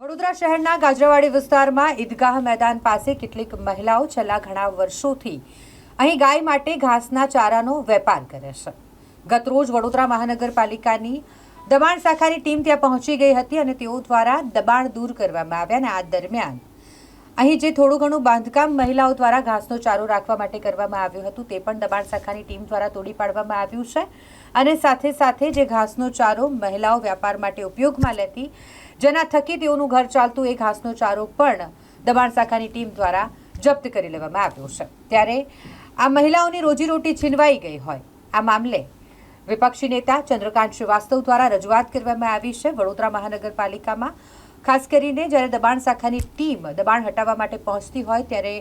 વડોદરા શહેરના ગાજરાવાડી વિસ્તારમાં ઈદગાહ મેદાન પાસે કેટલીક મહિલાઓ છેલ્લા ઘણા વર્ષોથી અહીં ગાય માટે ઘાસના ચારાનો વેપાર કરે છે. ગતરોજ વડોદરા મહાનગરપાલિકાની દબાણ શાખાની ટીમ ત્યાં પહોંચી ગઈ હતી અને તેઓ દ્વારા દબાણ દૂર કરવામાં આવ્યા અને આ દરમિયાન અહીં જે થોડું ઘણું બાંધકામ મહિલાઓ દ્વારા ઘાસનો ચારો રાખવા માટે કરવામાં આવ્યું હતું, તે પણ દબાણ શાખાની ટીમ દ્વારા તોડી પાડવામાં આવ્યું છે. અને સાથે સાથે જે ઘાસનો ચારો મહિલાઓ વ્યાપાર માટે ઉપયોગમાં લેતી, જેના થકી તેઓનું ઘર ચાલતું, એ ઘાસનો ચારો પણ દબાણ શાખાની ટીમ દ્વારા જપ્ત કરી લેવામાં આવ્યો છે. ત્યારે આ મહિલાઓની રોજીરોટી છીનવાઈ ગઈ હોય. આ મામલે વિપક્ષી નેતા ચંદ્રકાંત શ્રીવાસ્તવ દ્વારા રજૂઆત કરવામાં આવી છે. વડોદરા મહાનગરપાલિકામાં ખાસ કરીને જ્યારે દબાણ શાખાની ટીમ દબાણ હટાવવા માટે પહોંચતી હોય ત્યારે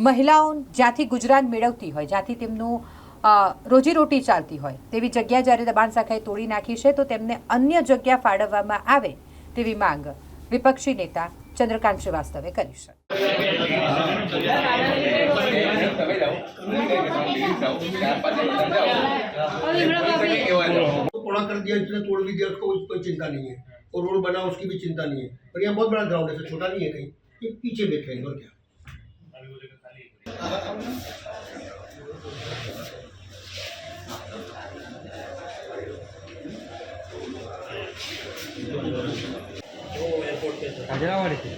મહિલાઓ જ્યાંથી ગુજરાન મેળવતી હોય જ્યાંથી તેમનું અ, રોજીરોટી ચાલતી હોય તેવી જગ્યા જ્યારે દબાણ શાખાએ તોડી નાખી છે તો તેમને અન્ય જગ્યા ફાળવવામાં આવે તેવી માંગ વિપક્ષી નેતા ચંદ્રકાંત શ્રીવાસ્તવે કરી છે तो पोड़ा कर दिया इसने तोड़ भी दिया उसको कोई चिंता नहीं है और रोड बना उसकी भी चिंता नहीं है। पर यहाँ बहुत बड़ा ग्राउंड है छोटा नहीं है कहीं। ये पीछे देख लेंगे और क्या? हजरावाड़ी से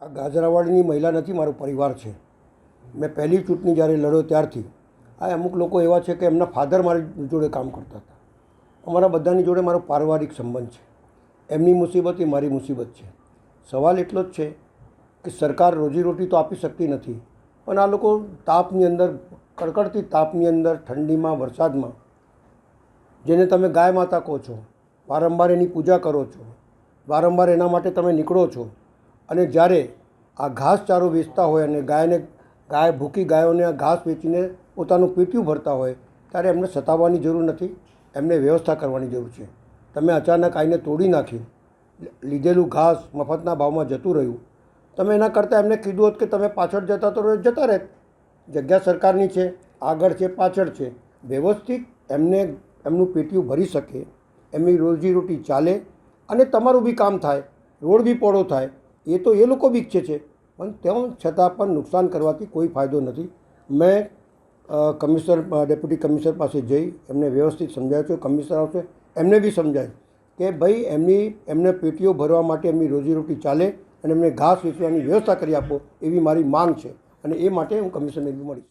આ ગાજરાવાડીની મહિલા નથી મારો પરિવાર છે. મેં પહેલી ચૂંટણી જ્યારે લડ્યો ત્યારથી આ અમુક લોકો એવા છે કે એમના ફાધર મારી જોડે કામ કરતા હતા. અમારા બધાની જોડે મારો પારિવારિક સંબંધ છે. એમની મુસીબત એ મારી મુસીબત છે. સવાલ એટલો જ છે કે સરકાર રોજીરોટી તો આપી શકતી નથી, પણ આ લોકો તાપની અંદર, કડકડતી તાપની અંદર, ઠંડીમાં, વરસાદમાં, જેને તમે ગાય માતા કહો છો, વારંવાર એની પૂજા કરો છો, વારંવાર એના માટે તમે નીકળો છો, અને જ્યારે આ ઘાસચારો વેચતા હોય અને ગાયને, ગાય ભૂકી ગાયોને આ ઘાસ વેચીને પોતાનું પીટ્યું ભરતા હોય, ત્યારે એમને સતાવવાની જરૂર નથી, એમને વ્યવસ્થા કરવાની જરૂર છે. તમે અચાનક આવીને તોડી નાખ્યું લીધેલું ઘાસ મફતના ભાવમાં જતું રહ્યું. તમે એના કરતાં એમને કીધું હોત કે તમે પાછળ જતા તો જતા રહે જગ્યા સરકારની છે, આગળ છે, પાછળ છે. વ્યવસ્થિત એમને એમનું પેટીયું ભરી શકે, એમની રોજીરોટી ચાલે અને તમારું બી કામ થાય, રોડ બી પહોળો થાય. એ તો એ લોકો બી ઈચ્છે છે. પણ તેમ છતાં પણ નુકસાન કરવાથી કોઈ ફાયદો નથી. મેં કમિશનર, ડેપ્યુટી કમિશનર પાસે જઈ એમને વ્યવસ્થિત સમજાવ્યું છે, કમિશનર આવશે, એમને બી સમજાય કે ભાઈ એમની, એમને પેટીઓ ભરવા માટે એમની રોજીરોટી ચાલે અને એમને ઘાસ વેચવાની વ્યવસ્થા કરી આપો એવી મારી માંગ છે. અને એ માટે હું કમિશન બી મળીશ